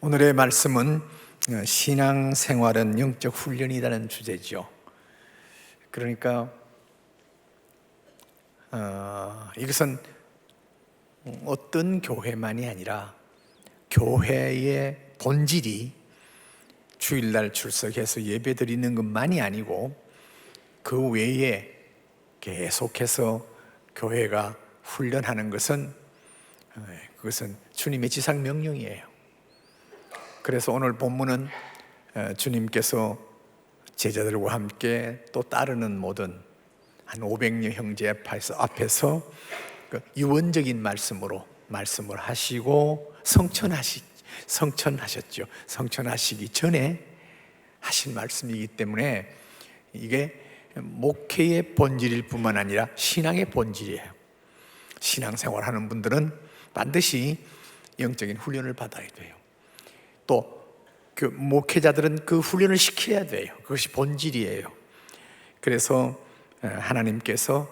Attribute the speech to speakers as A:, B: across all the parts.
A: 오늘의 말씀은 어, 신앙 생활은 영적 훈련이라는 주제죠. 그러니까 어, 이것은 어떤 교회만이 아니라 교회의 본질이 주일날 출석해서 예배 드리는 것만이 아니고 그 외에 계속해서 교회가 훈련하는 것은 어, 그것은 주님의 지상 명령이에요. 그래서 오늘 본문은 어, 주님께서 제자들과 함께 또 따르는 모든 한 500여 형제 앞에서, 그 유언적인 말씀으로 말씀을 하시고 성천하시 성천하셨죠. 성천하시기 전에 하신 말씀이기 때문에 이게 목회의 본질일 뿐만 아니라 신앙의 본질이에요. 신앙생활 하는 분들은 반드시 영적인 훈련을 받아야 돼요. 또 그 목회자들은 그 훈련을 시켜야 돼요. 그것이 본질이에요. 그래서 어, 하나님께서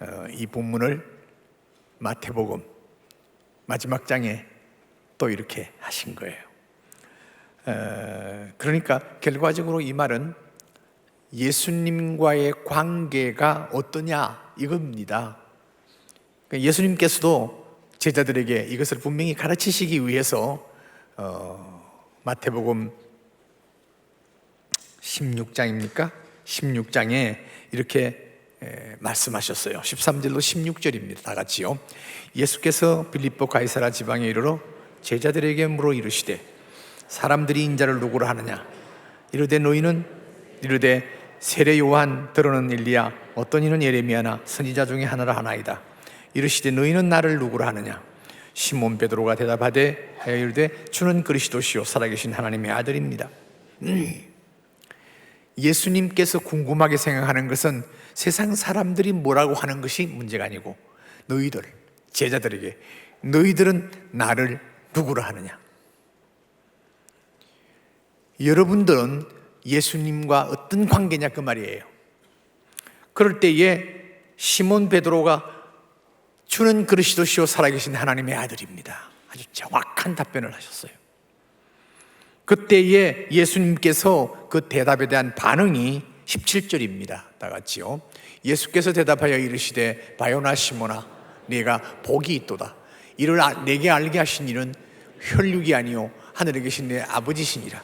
A: 어, 이 본문을 마태복음 마지막 장에 또 이렇게 하신 거예요. 어, 그러니까 결과적으로 이 말은 예수님과의 관계가 어떠냐 이겁니다. 그러니까 예수님께서도 제자들에게 이것을 분명히 가르치시기 위해서 어, 마태복음 16장입니까? 16장에 이렇게 에, 말씀하셨어요. 13절로 16절입니다. 다 같이요. 예수께서 빌립보 가이사라 지방에 이르러 제자들에게 물어 이르시되 사람들이 인자를 누구로 하느냐? 이르되 너희는 이르되 세례 요한 들어는 일리야 어떤 이는 예레미야나 선지자 중에 하나라 하나이다. 이르시되 너희는 나를 누구로 하느냐? 시몬 베드로가 대답하되 이르되 주는 그리스도시요 살아계신 하나님의 아들입니다. 음. 예수님께서 궁금하게 생각하는 것은 세상 사람들이 뭐라고 하는 것이 문제가 아니고 너희들 제자들에게 너희들은 나를 누구로 하느냐? 여러분들은 예수님과 어떤 관계냐 그 말이에요. 그럴 때에 시몬 베드로가 주는 그리스도시요 살아계신 하나님의 아들입니다. 아주 정확한 답변을 하셨어요. 그때에 예수님께서 그 대답에 대한 반응이 17절입니다. 다 같이요. 예수께서 대답하여 이르시되 바요나 시모나 네가 복이 있도다. 이를 아, 내게 알게 하신 이는 혈육이 아니요 하늘에 계신 내 아버지시니라.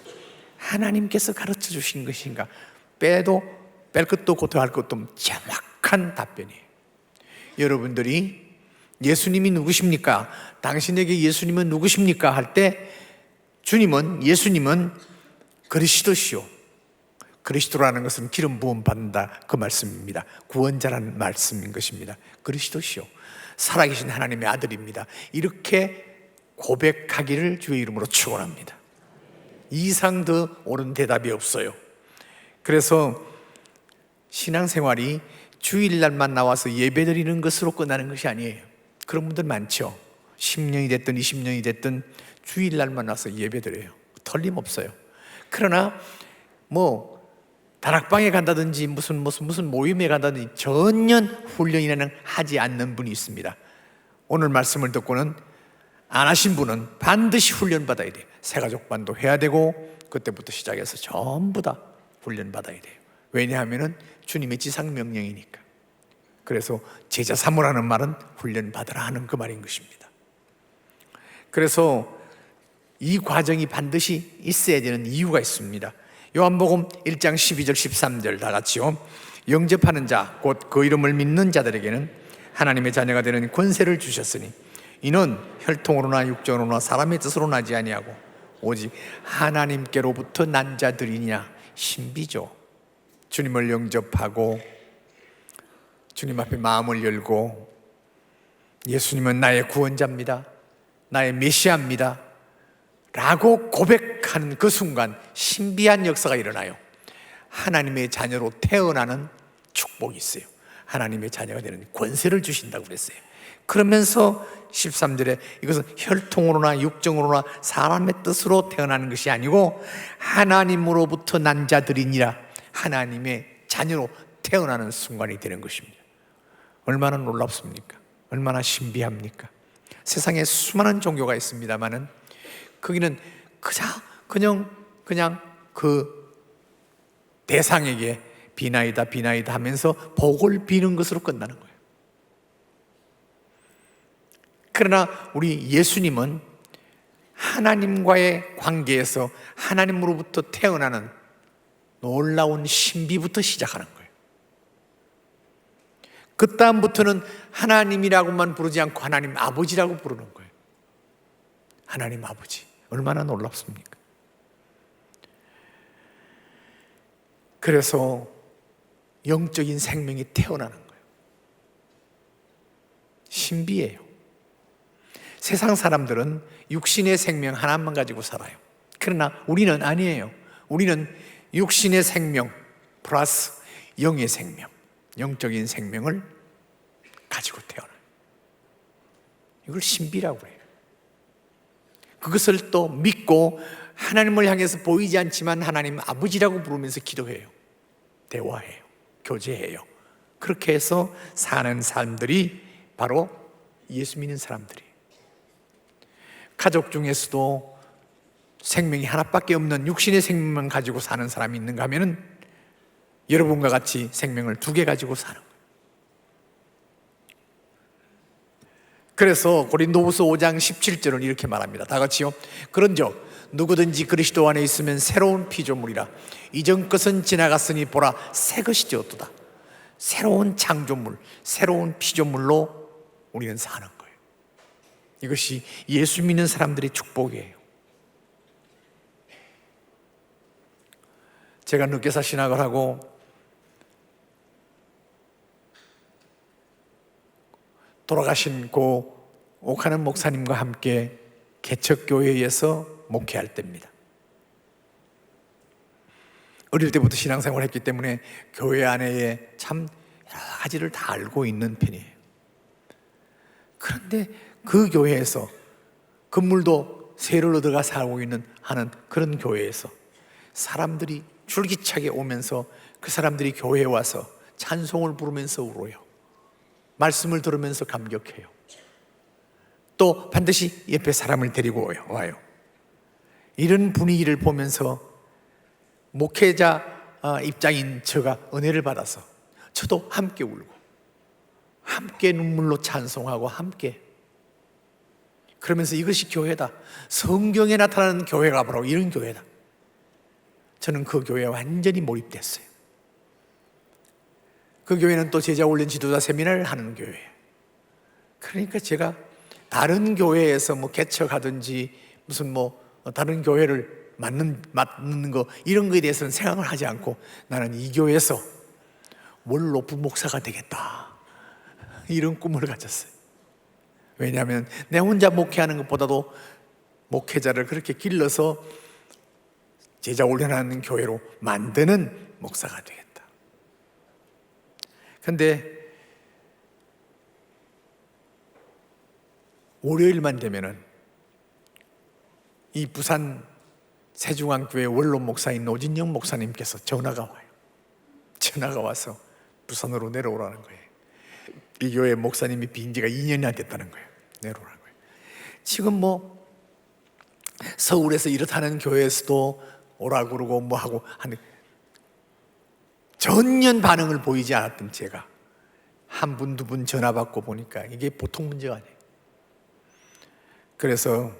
A: 하나님께서 가르쳐 주신 것인가? 빼도 뺄 것도 고토할 것도 정확한 답변이에요. 여러분들이 예수님이 누구십니까? 당신에게 예수님은 누구십니까? 할 때 주님은 예수님은 그리스도시요. 그리스도라는 것은 기름 부음 받는다 그 말씀입니다. 구원자라는 말씀인 것입니다. 그리스도시요. 살아계신 하나님의 아들입니다. 이렇게 고백하기를 주의 이름으로 축원합니다. 이상 더 옳은 대답이 없어요. 그래서 신앙생활이 주일날만 나와서 예배드리는 것으로 끝나는 것이 아니에요. 그런 분들 많죠. 10년이 됐든 20년이 됐든 주일날만 와서 예배드려요. 틀림없어요. 그러나 뭐 다락방에 간다든지 무슨 무슨 무슨 모임에 간다든지 전혀 훈련이라는 하지 않는 분이 있습니다. 오늘 말씀을 듣고는 안 하신 분은 반드시 훈련 받아야 돼요. 새가족반도 해야 되고 그때부터 시작해서 전부 다 훈련 받아야 돼요. 왜냐하면은 주님의 지상 명령이니까. 그래서 제자 삼으라는 말은 훈련 받으라 하는 그 말인 것입니다. 그래서 이 과정이 반드시 있어야 되는 이유가 있습니다. 요한복음 1장 12절 13절 다 같이요. 영접하는 자 곧 그 이름을 믿는 자들에게는 하나님의 자녀가 되는 권세를 주셨으니 이는 혈통으로나 육정으로나 사람의 뜻으로 나지 아니하고 오직 하나님께로부터 난 자들이냐 신비죠. 주님을 영접하고 주님 앞에 마음을 열고 예수님은 나의 구원자입니다. 나의 메시아입니다. 라고 고백하는 그 순간 신비한 역사가 일어나요. 하나님의 자녀로 태어나는 축복이 있어요. 하나님의 자녀가 되는 권세를 주신다고 그랬어요. 그러면서 13절에 이것은 혈통으로나 육정으로나 사람의 뜻으로 태어나는 것이 아니고 하나님으로부터 난 자들이니라 하나님의 자녀로 태어나는 순간이 되는 것입니다. 얼마나 놀랍습니까? 얼마나 신비합니까? 세상에 수많은 종교가 있습니다만은 거기는 그냥 그냥 그냥 그 대상에게 비나이다 비나이다 하면서 복을 비는 것으로 끝나는 거예요. 그러나 우리 예수님은 하나님과의 관계에서 하나님으로부터 태어나는 놀라운 신비부터 시작하는 거예요. 그 다음부터는 하나님이라고만 부르지 않고 하나님 아버지라고 부르는 거예요. 하나님 아버지. 얼마나 놀랍습니까? 그래서 영적인 생명이 태어나는 거예요. 신비해요. 세상 사람들은 육신의 생명 하나만 가지고 살아요. 그러나 우리는 아니에요. 우리는 육신의 생명 플러스 영의 생명, 영적인 생명을 가지고 태어나요. 이걸 신비라고 해요. 그것을 또 믿고 하나님을 향해서 보이지 않지만 하나님 아버지라고 부르면서 기도해요. 대화해요. 교제해요. 그렇게 해서 사는 사람들이 바로 예수 믿는 사람들이. 가족 중에서도 생명이 하나밖에 없는 육신의 생명만 가지고 사는 사람이 있는가 하면은 여러분과 같이 생명을 두 개 가지고 사는 거예요. 그래서 고린도후서 5장 17절은 이렇게 말합니다. 다 같이요. 그런즉 누구든지 그리스도 안에 있으면 새로운 피조물이라 이전 것은 지나갔으니 보라 새 것이 되었도다. 새로운 창조물, 새로운 피조물로 우리는 사는 거예요. 이것이 예수 믿는 사람들의 축복이에요. 제가 늦게 사 신학을 하고 돌아가신 고 오카는 목사님과 함께 개척교회에서 목회할 때입니다. 어릴 때부터 신앙생활을 했기 때문에 교회 안에 참 여러 가지를 다 알고 있는 편이에요. 그런데 그 교회에서 건물도 세를 얻어가 살고 있는 하는 그런 교회에서 사람들이 줄기차게 오면서 그 사람들이 교회에 와서 찬송을 부르면서 울어요. 말씀을 들으면서 감격해요. 또 반드시 옆에 사람을 데리고 와요. 이런 분위기를 보면서 목회자 어, 입장인 저가 은혜를 받아서 저도 함께 울고 함께 눈물로 찬송하고 함께 그러면서 이것이 교회다. 성경에 나타나는 교회가 바로 이런 교회다. 저는 그 교회에 완전히 몰입됐어요. 그 교회는 또 제자 훈련 지도자 세미나를 하는 교회예요. 그러니까 제가 다른 교회에서 뭐 개척하든지 무슨 뭐 다른 교회를 맞는, 맞는 거 이런 거에 대해서는 생각을 하지 않고 나는 이 교회에서 원로 부목사가 되겠다. 이런 꿈을 가졌어요. 왜냐하면 내 혼자 목회하는 것보다도 목회자를 그렇게 길러서 제자 훈련하는 교회로 만드는 목사가 되겠다. 근데 월요일만 되면은 이 부산 세중앙교회 원로 목사인 노진영 목사님께서 전화가 와요. 전화가 와서 부산으로 내려오라는 거예요. 이 교회 목사님이 빈 지가 2년이 안 됐다는 거예요. 내려오라는 거예요. 지금 뭐 서울에서 이렇다는 교회에서도 오라 그러고 뭐 하고 하는 전년 반응을 보이지 않았던 제가 한 분, 두 분 전화 받고 보니까 이게 보통 문제가 아니에요. 그래서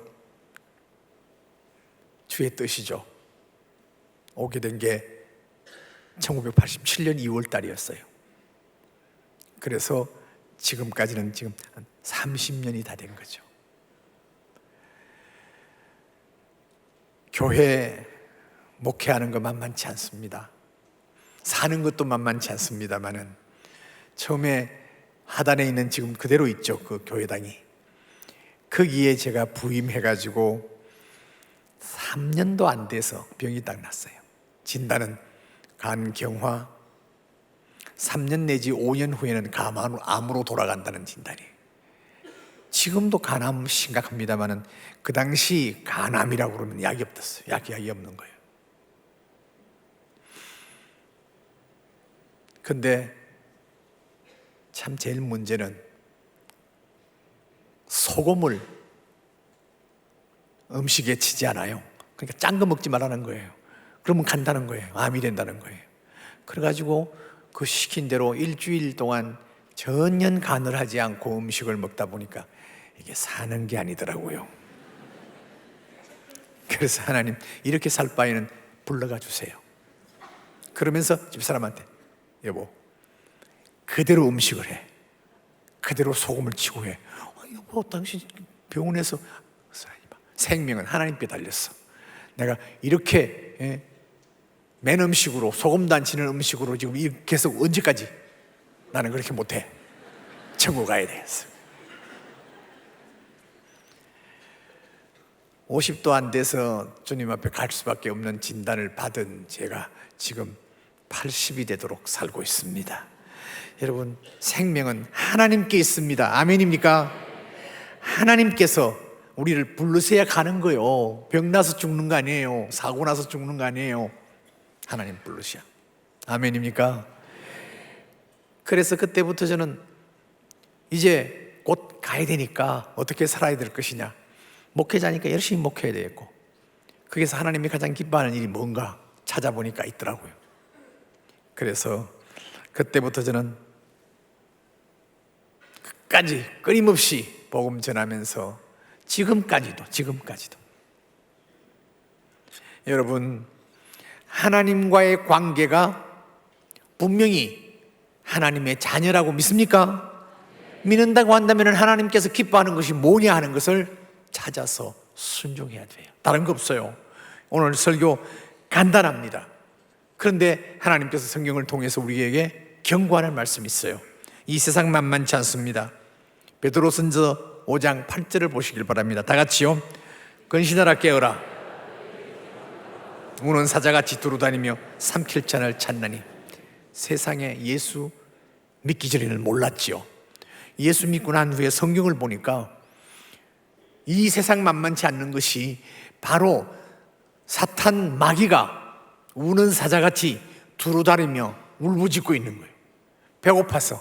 A: 주의 뜻이죠. 오게 된 게 1987년 2월 달이었어요. 그래서 지금까지는 지금 한 30년이 다 된 거죠. 교회 목회하는 거 만만치 않습니다. 사는 것도 만만치 않습니다만은 처음에 하단에 있는 지금 그대로 있죠. 그 교회당이. 거기에 제가 부임해가지고 3년도 안 돼서 병이 딱 났어요. 진단은 간경화. 3년 내지 5년 후에는 간암으로 돌아간다는 진단이. 지금도 간암 심각합니다만은 그 당시 간암이라고 그러면 약이 없었어요. 약이 약이 없는 거예요. 근데 참 제일 문제는 소금을 음식에 치지 않아요. 그러니까 짠 거 먹지 말라는 거예요. 그러면 간다는 거예요. 암이 된다는 거예요. 그래가지고 그 시킨 대로 일주일 동안 전혀 간을 하지 않고 음식을 먹다 보니까 이게 사는 게 아니더라고요. 그래서 하나님 이렇게 살 바에는 불러가 주세요. 그러면서 집사람한테 여보 그대로 음식을 해. 그대로 소금을 치고 해. 어, 여보 당신 병원에서 생명은 하나님께 달렸어. 내가 이렇게 예, 맨 음식으로 소금도 안 치는 음식으로 지금 이- 계속 언제까지 나는 그렇게 못해. 천국 가야 돼. 50도 안 돼서 주님 앞에 갈 수밖에 없는 진단을 받은 제가 지금 80이 되도록 살고 있습니다. 여러분, 생명은 하나님께 있습니다. 아멘입니까? 하나님께서 우리를 부르셔야 가는 거요. 병 나서 죽는 거 아니에요. 사고 나서 죽는 거 아니에요. 하나님 부르셔. 아멘입니까? 그래서 그때부터 저는 이제 곧 가야 되니까 어떻게 살아야 될 것이냐. 목회자니까 열심히 목회해야 되겠고. 거기서 하나님이 가장 기뻐하는 일이 뭔가 찾아보니까 있더라고요. 그래서 그때부터 저는 끝까지 끊임없이 복음 전하면서 지금까지도 지금까지도 여러분 하나님과의 관계가 분명히 하나님의 자녀라고 믿습니까? 믿는다고 한다면 하나님께서 기뻐하는 것이 뭐냐 하는 것을 찾아서 순종해야 돼요. 다른 거 없어요. 오늘 설교 간단합니다. 그런데 하나님께서 성경을 통해서 우리에게 경고하는 말씀이 있어요. 이 세상 만만치 않습니다. 베드로전서 5장 8절을 보시길 바랍니다. 다 같이요. 근신하라 깨어라. 우는 사자같이 두루다니며 삼킬 잔을 찾나니 세상에 예수 믿기 전에는 몰랐지요. 예수 믿고 난 후에 성경을 보니까 이 세상 만만치 않는 것이 바로 사탄 마귀가 우는 사자같이 두루다니며 울부짖고 있는 거예요. 배고파서.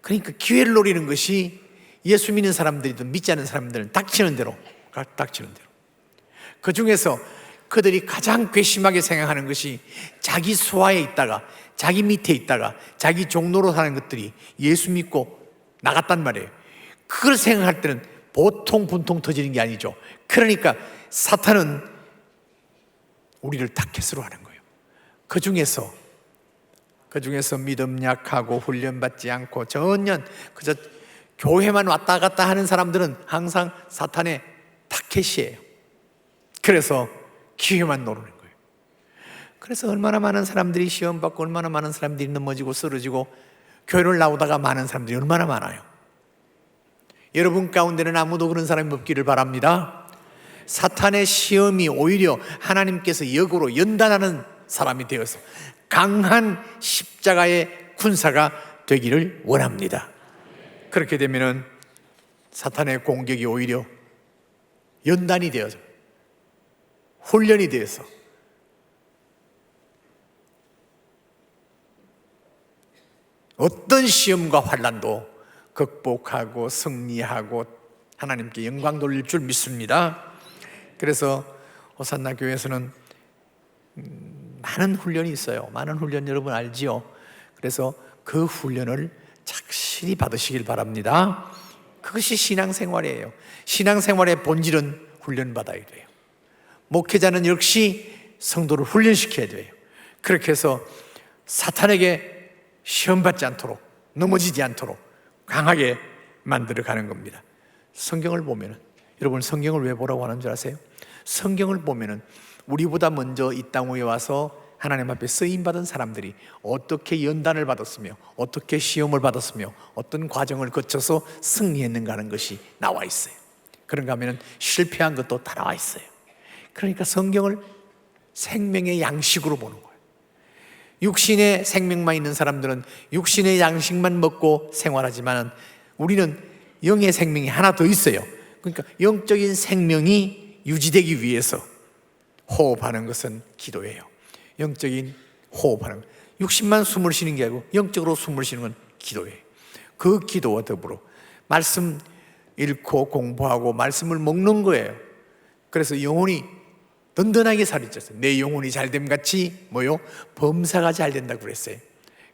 A: 그러니까 기회를 노리는 것이 예수 믿는 사람들이든 믿지 않는 사람들은 닥치는 대로, 닥치는 대로. 그 중에서 그들이 가장 괘씸하게 생각하는 것이 자기 수하에 있다가 자기 밑에 있다가 자기 종로로 사는 것들이 예수 믿고 나갔단 말이에요. 그걸 생각할 때는 보통 분통 터지는 게 아니죠. 그러니까 사탄은 우리를 타켓으로 하는 거예요. 그 중에서 그 중에서 믿음 약하고 훈련받지 않고 전혀 그저 교회만 왔다 갔다 하는 사람들은 항상 사탄의 타켓이에요. 그래서 기회만 노리는 거예요. 그래서 얼마나 많은 사람들이 시험 받고 얼마나 많은 사람들이 넘어지고 쓰러지고 교회를 나오다가 많은 사람들이 얼마나 많아요. 여러분 가운데는 아무도 그런 사람이 없기를 바랍니다. 사탄의 시험이 오히려 하나님께서 역으로 연단하는 사람이 되어서 강한 십자가의 군사가 되기를 원합니다. 그렇게 되면은 사탄의 공격이 오히려 연단이 되어서 훈련이 되어서 어떤 시험과 환란도 극복하고 승리하고 하나님께 영광 돌릴 줄 믿습니다. 그래서 호산나 교회에서는 음, 많은 훈련이 있어요. 많은 훈련 여러분 알지요? 그래서 그 훈련을 착실히 받으시길 바랍니다. 그것이 신앙생활이에요. 신앙생활의 본질은 훈련받아야 돼요. 목회자는 역시 성도를 훈련시켜야 돼요. 그렇게 해서 사탄에게 시험받지 않도록 넘어지지 않도록 강하게 만들어 가는 겁니다. 성경을 보면은 여러분 성경을 왜 보라고 하는 줄 아세요? 성경을 보면은 우리보다 먼저 이땅 위에 와서 하나님 앞에 쓰임 받은 사람들이 어떻게 연단을 받았으며 어떻게 시험을 받았으며 어떤 과정을 거쳐서 승리했는가 하는 것이 나와 있어요. 그런가 하면은 실패한 것도 다 나와 있어요. 그러니까 성경을 생명의 양식으로 보는 거예요. 육신의 생명만 있는 사람들은 육신의 양식만 먹고 생활하지만 우리는 영의 생명이 하나 더 있어요. 그러니까 영적인 생명이 유지되기 위해서 호흡하는 것은 기도예요. 영적인 호흡하는 것. 육신만 숨을 쉬는 게 아니고 영적으로 숨을 쉬는 건 기도예요. 그 기도와 더불어 말씀 읽고 공부하고 말씀을 먹는 거예요. 그래서 영혼이 든든하게 살이 쪘어요. 내 영혼이 잘됨 같이 뭐요? 범사가 잘 된다고 그랬어요.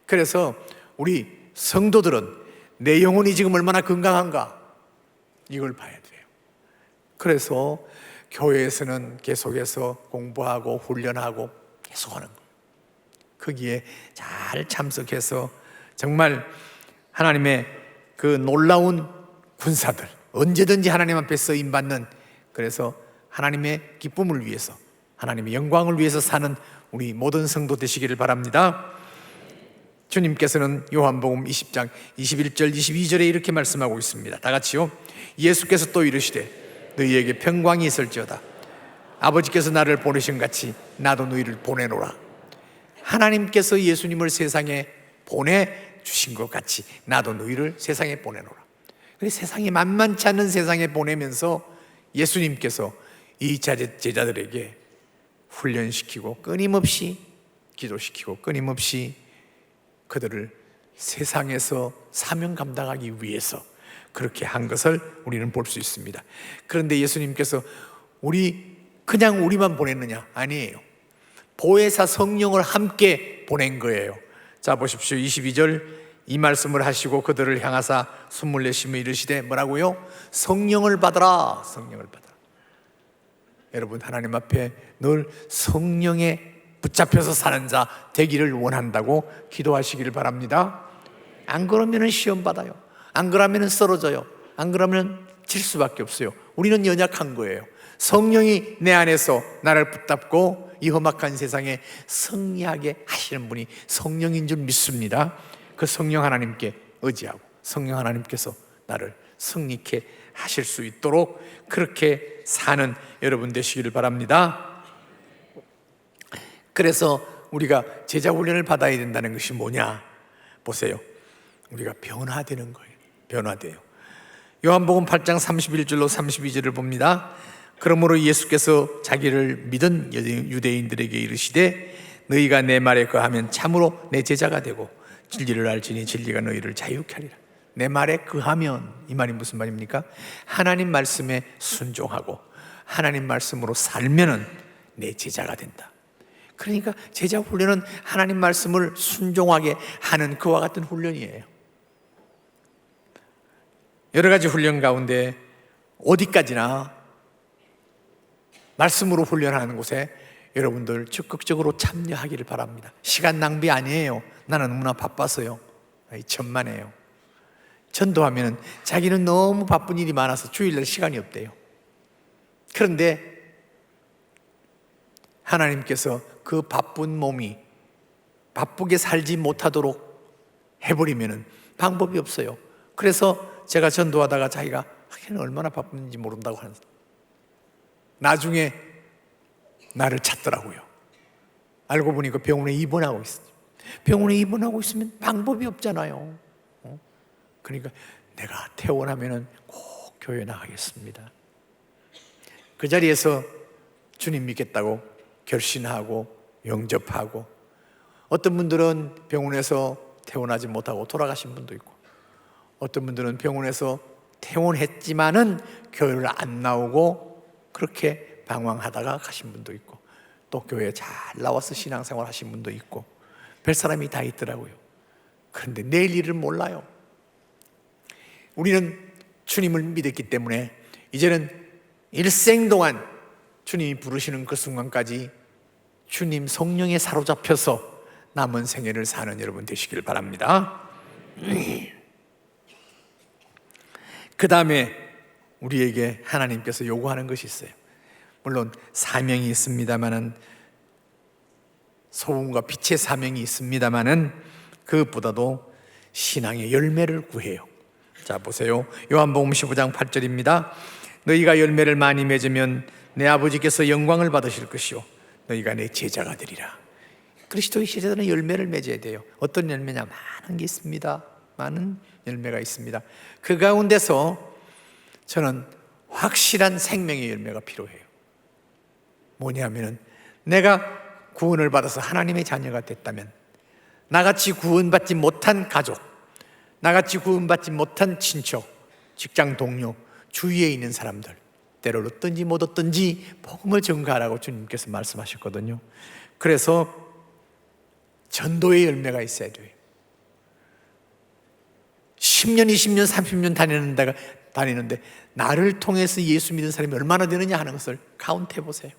A: 그래서 우리 성도들은 내 영혼이 지금 얼마나 건강한가 이걸 봐야. 그래서 교회에서는 계속해서 공부하고 훈련하고 계속하는 거예요. 거기에 잘 참석해서 정말 하나님의 그 놀라운 군사들 언제든지 하나님 앞에 쓰임 받는 그래서 하나님의 기쁨을 위해서 하나님의 영광을 위해서 사는 우리 모든 성도 되시기를 바랍니다. 주님께서는 요한복음 20장 21절 22절에 이렇게 말씀하고 있습니다. 다 같이요. 예수께서 또 이르시되 너희에게 평강이 있을지어다. 아버지께서 나를 보내신 같이 나도 너희를 보내노라. 하나님께서 예수님을 세상에 보내 주신 것 같이 나도 너희를 세상에 보내노라. 그래 세상에 만만치 않은 세상에 보내면서 예수님께서 이 제자들에게 훈련시키고 끊임없이 기도시키고 끊임없이 그들을 세상에서 사명 감당하기 위해서 그렇게 한 것을 우리는 볼 수 있습니다. 그런데 예수님께서 우리 그냥 우리만 보냈느냐? 아니에요. 보혜사 성령을 함께 보낸 거예요. 자 보십시오. 22절 이 말씀을 하시고 그들을 향하사 숨을 내쉬며 이르시되 뭐라고요? 성령을 받아라. 성령을 받아라. 여러분 하나님 앞에 늘 성령에 붙잡혀서 사는 자 되기를 원한다고 기도하시기를 바랍니다. 안 그러면은 시험 받아요. 안 그러면은 쓰러져요. 안 그러면 질 수밖에 없어요. 우리는 연약한 거예요. 성령이 내 안에서 나를 붙잡고 이 험악한 세상에 승리하게 하시는 분이 성령인 줄 믿습니다. 그 성령 하나님께 의지하고 성령 하나님께서 나를 승리케 하실 수 있도록 그렇게 사는 여러분 되시기를 바랍니다. 그래서 우리가 제자 훈련을 받아야 된다는 것이 뭐냐? 보세요. 우리가 변화되는 거예요. 변화돼요. 요한복음 8장 31절로 32절을 봅니다. 그러므로 예수께서 자기를 믿은 유대인들에게 이르시되 너희가 내 말에 거하면 참으로 내 제자가 되고 진리를 알지니 진리가 너희를 자유케 하리라. 내 말에 거하면 이 말이 무슨 말입니까? 하나님 말씀에 순종하고 하나님 말씀으로 살면은 내 제자가 된다. 그러니까 제자 훈련은 하나님 말씀을 순종하게 하는 그와 같은 훈련이에요. 여러 가지 훈련 가운데 어디까지나 말씀으로 훈련하는 곳에 여러분들 적극적으로 참여하기를 바랍니다. 시간 낭비 아니에요. 나는 너무나 바빠서요. 천만에요. 전도하면 자기는 너무 바쁜 일이 많아서 주일날 시간이 없대요. 그런데 하나님께서 그 바쁜 몸이 바쁘게 살지 못하도록 해버리면 방법이 없어요. 그래서 제가 전도하다가 자기가 하긴 얼마나 바쁜지 모른다고 하는 나중에 나를 찾더라고요. 알고 보니까 병원에 입원하고 있어요. 병원에 입원하고 있으면 방법이 없잖아요. 어? 그러니까 내가 퇴원하면은 꼭 교회 나가겠습니다. 그 자리에서 주님 믿겠다고 결신하고 영접하고 어떤 분들은 병원에서 퇴원하지 못하고 돌아가신 분도 있고 어떤 분들은 병원에서 퇴원했지만은 교회를 안 나오고 그렇게 방황하다가 가신 분도 있고 또 교회에 잘 나와서 신앙생활 하신 분도 있고 별 사람이 다 있더라고요. 그런데 내일 일을 몰라요. 우리는 주님을 믿었기 때문에 이제는 일생 동안 주님이 부르시는 그 순간까지 주님 성령에 사로잡혀서 남은 생애를 사는 여러분 되시길 바랍니다. 그 다음에 우리에게 하나님께서 요구하는 것이 있어요. 물론 사명이 있습니다만은 소금과 빛의 사명이 있습니다만은 그것보다도 신앙의 열매를 구해요. 자 보세요. 요한복음 15장 8절입니다. 너희가 열매를 많이 맺으면 내 아버지께서 영광을 받으실 것이요 너희가 내 제자가 되리라. 그리스도의 제자들은 열매를 맺어야 돼요. 어떤 열매냐? 많은 게 있습니다. 많은 열매가 있습니다. 그 가운데서 저는 확실한 생명의 열매가 필요해요. 뭐냐면은 내가 구원을 받아서 하나님의 자녀가 됐다면 나같이 구원받지 못한 가족, 나같이 구원받지 못한 친척, 직장 동료, 주위에 있는 사람들 때를 얻든지 못 얻든지 복음을 증가하라고 주님께서 말씀하셨거든요. 그래서 전도의 열매가 있어야 돼요. 10년, 20년, 30년 다니는 데가 다니는데 나를 통해서 예수 믿는 사람이 얼마나 되느냐 하는 것을 카운트해 보세요.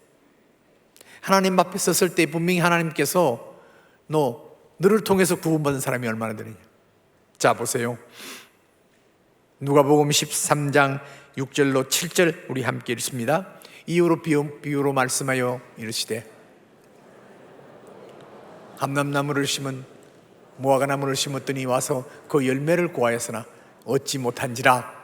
A: 하나님 앞에 섰을 때 분명히 하나님께서 너 너를 통해서 구원받은 사람이 얼마나 되느냐. 자 보세요. 누가복음 13장 6절로 7절 우리 함께 읽습니다. 이유로 비유, 비유로 말씀하여 이르시되 감람나무를 심은 무화과 나무를 심었더니 와서 그 열매를 구하였으나 얻지 못한지라.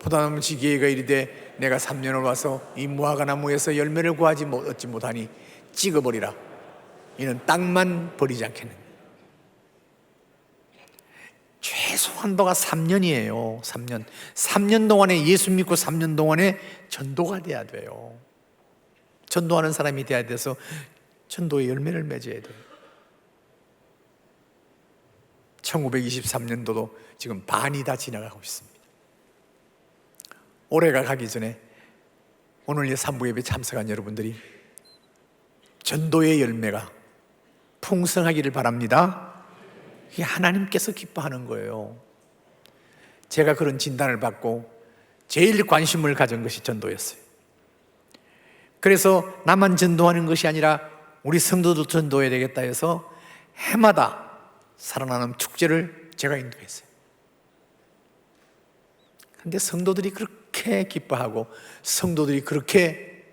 A: 포도나무 지기가 이르되 내가 3년을 와서 이 무화과 나무에서 열매를 구하지 못 얻지 못하니 찍어버리라. 이는 땅만 버리지 않겠느냐. 최소 한도가 3년이에요. 3년. 3년 동안에 예수 믿고 3년 동안에 전도가 돼야 돼요. 전도하는 사람이 돼야 돼서 전도의 열매를 맺어야 돼요 1923년도도 지금 반이 다 지나가고 있습니다. 올해가 가기 전에 오늘 이 삼부 예배 참석한 여러분들이 전도의 열매가 풍성하기를 바랍니다. 이게 하나님께서 기뻐하는 거예요. 제가 그런 진단을 받고 제일 관심을 가진 것이 전도였어요. 그래서 나만 전도하는 것이 아니라 우리 성도도 전도해야 되겠다 해서 해마다 살아나는 축제를 제가 인도했어요. 근데 성도들이 그렇게 기뻐하고 성도들이 그렇게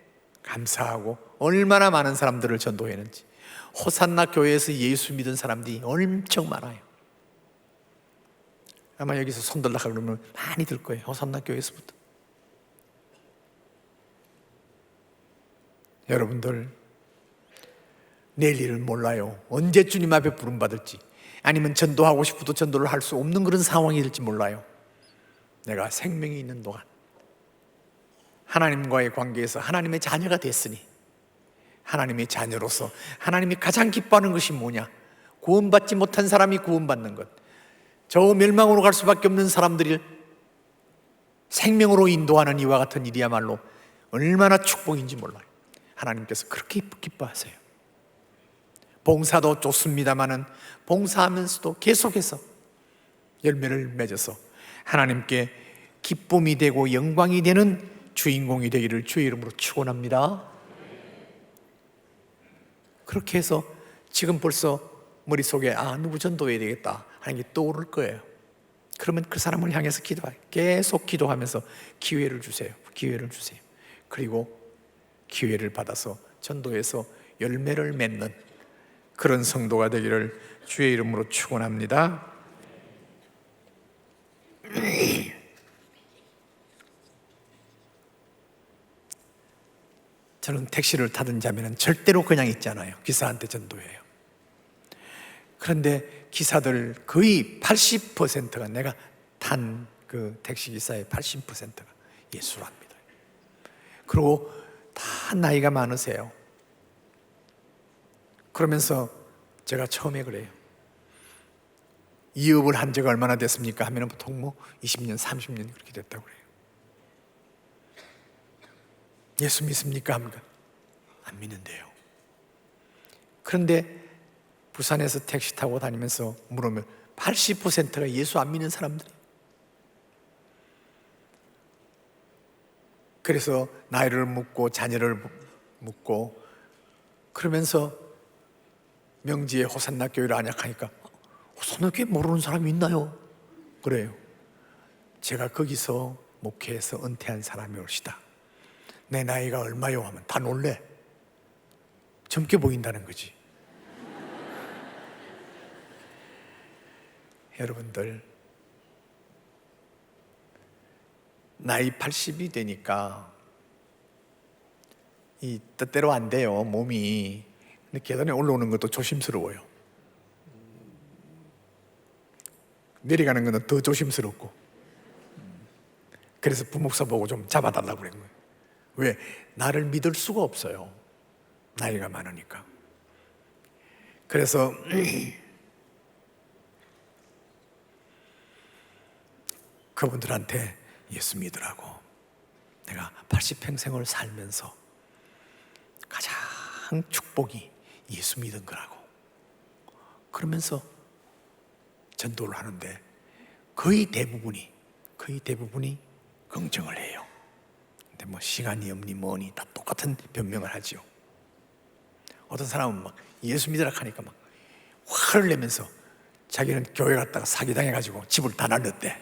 A: 감사하고 얼마나 많은 사람들을 전도했는지 호산나 교회에서 예수 믿은 사람들이 엄청 많아요. 아마 여기서 손 들라 그러면 많이 들 거예요. 호산나 교회에서부터. 여러분들 내일 일을 몰라요. 언제 주님 앞에 부름 받을지. 아니면 전도하고 싶어도 전도를 할 수 없는 그런 상황이 될지 몰라요. 내가 생명이 있는 동안 하나님과의 관계에서 하나님의 자녀가 됐으니 하나님의 자녀로서 하나님이 가장 기뻐하는 것이 뭐냐? 구원받지 못한 사람이 구원받는 것. 저 멸망으로 갈 수밖에 없는 사람들을 생명으로 인도하는 이와 같은 일이야말로 얼마나 축복인지 몰라요. 하나님께서 그렇게 기뻐하세요. 봉사도 좋습니다만은 봉사하면서도 계속해서 열매를 맺어서 하나님께 기쁨이 되고 영광이 되는 주인공이 되기를 주의 이름으로 축원합니다. 그렇게 해서 지금 벌써 머릿속에 아 누구 전도해야 되겠다 하는 게 떠오를 거예요. 그러면 그 사람을 향해서 기도해 계속 기도하면서 기회를 주세요. 기회를 주세요. 그리고 기회를 받아서 전도해서 열매를 맺는 그런 성도가 되기를 주의 이름으로 축원합니다. 저는 택시를 타던 자면은 절대로 그냥 있잖아요. 기사한테 전도해요. 그런데 기사들 거의 80%가 내가 탄 그 택시 기사의 80%가 예수를 합니다. 그리고 다 나이가 많으세요. 그러면서 제가 처음에 그래요. 이업을 한 지가 얼마나 됐습니까? 하면 보통 뭐 20년, 30년 그렇게 됐다고 그래요. 예수 믿습니까? 합니까? 안 믿는데요. 그런데 부산에서 택시 타고 다니면서 물으면 80%가 예수 안 믿는 사람들이 그래서 나이를 묻고 자녀를 묻고 그러면서 명지에 호산나 교회를 안약하니까 호산나 교회 모르는 사람이 있나요? 그래요. 제가 거기서 목회해서 은퇴한 사람이 올시다. 내 나이가 얼마요? 하면 다 놀래. 젊게 보인다는 거지. 여러분들, 나이 80이 되니까 이 뜻대로 안 돼요, 몸이. 근데 계단에 올라오는 것도 조심스러워요. 내려가는 것은 더 조심스럽고. 그래서 부목사 보고 좀 잡아달라고 그런 거예요. 왜? 나를 믿을 수가 없어요. 나이가 많으니까. 그래서 그분들한테 예수 믿으라고. 내가 80평생을 살면서 가장 축복이 예수 믿은 거라고. 그러면서 전도를 하는데 거의 대부분이 거의 대부분이 긍정을 해요. 근데 뭐 시간이 없니 뭐니 다 똑같은 변명을 하지요. 어떤 사람은 막 예수 믿으라 하니까 막 화를 내면서 자기는 교회 갔다가 사기당해가지고 집을 다 날렸대.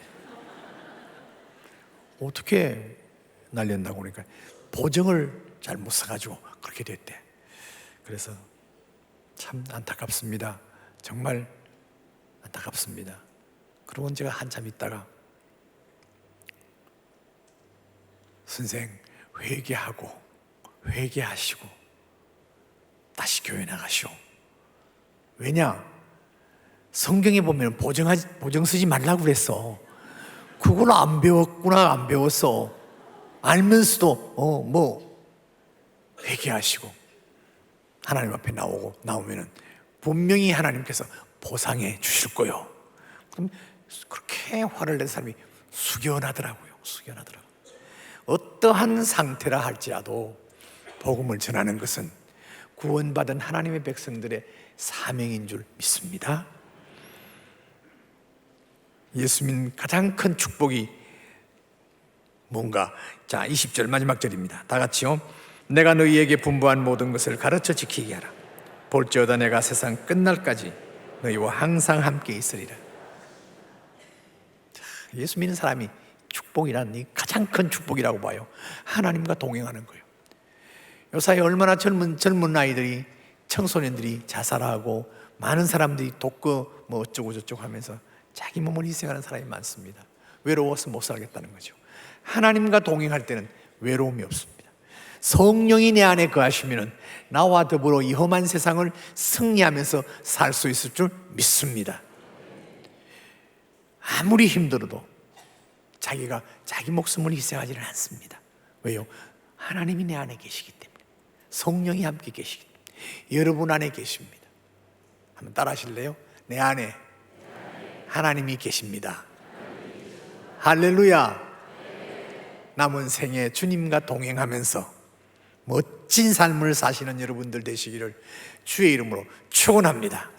A: 어떻게 날렸다고 그러니까 보정을 잘못 써가지고 그렇게 됐대. 그래서 참 안타깝습니다. 정말 안타깝습니다. 그러고 제가 한참 있다가 선생 회개하고 회개하시고 다시 교회 나가시오. 왜냐? 성경에 보면 보정하 보정 쓰지 말라고 그랬어. 그걸 안 배웠구나 안 배웠어. 알면서도 어 뭐 회개하시고 하나님 앞에 나오고 나오면은 분명히 하나님께서 보상해 주실 거요. 그럼 그렇게 화를 낸 사람이 숙연하더라고요. 숙연하더라고요. 어떠한 상태라 할지라도 복음을 전하는 것은 구원받은 하나님의 백성들의 사명인 줄 믿습니다. 예수 믿는 가장 큰 축복이 뭔가 자 20절 마지막 절입니다. 다 같이요. 내가 너희에게 분부한 모든 것을 가르쳐 지키게 하라. 볼지어다 내가 세상 끝날까지 너희와 항상 함께 있으리라. 자, 예수 믿는 사람이 축복이란 이 가장 큰 축복이라고 봐요. 하나님과 동행하는 거예요. 요사이 얼마나 젊은 젊은 아이들이 청소년들이 자살하고 많은 사람들이 독거 뭐 어쩌고 저쩌고 하면서 자기 몸을 희생하는 사람이 많습니다. 외로워서 못 살겠다는 거죠. 하나님과 동행할 때는 외로움이 없습니다. 성령이 내 안에 거하시면 나와 더불어 이 험한 세상을 승리하면서 살 수 있을 줄 믿습니다. 아무리 힘들어도 자기가 자기 목숨을 희생하지는 않습니다. 왜요? 하나님이 내 안에 계시기 때문에 성령이 함께 계시기 때문에 여러분 안에 계십니다. 한번 따라 하실래요? 내 안에 하나님이 계십니다. 할렐루야. 남은 생에 주님과 동행하면서 멋진 삶을 사시는 여러분들 되시기를 주의 이름으로 축원합니다.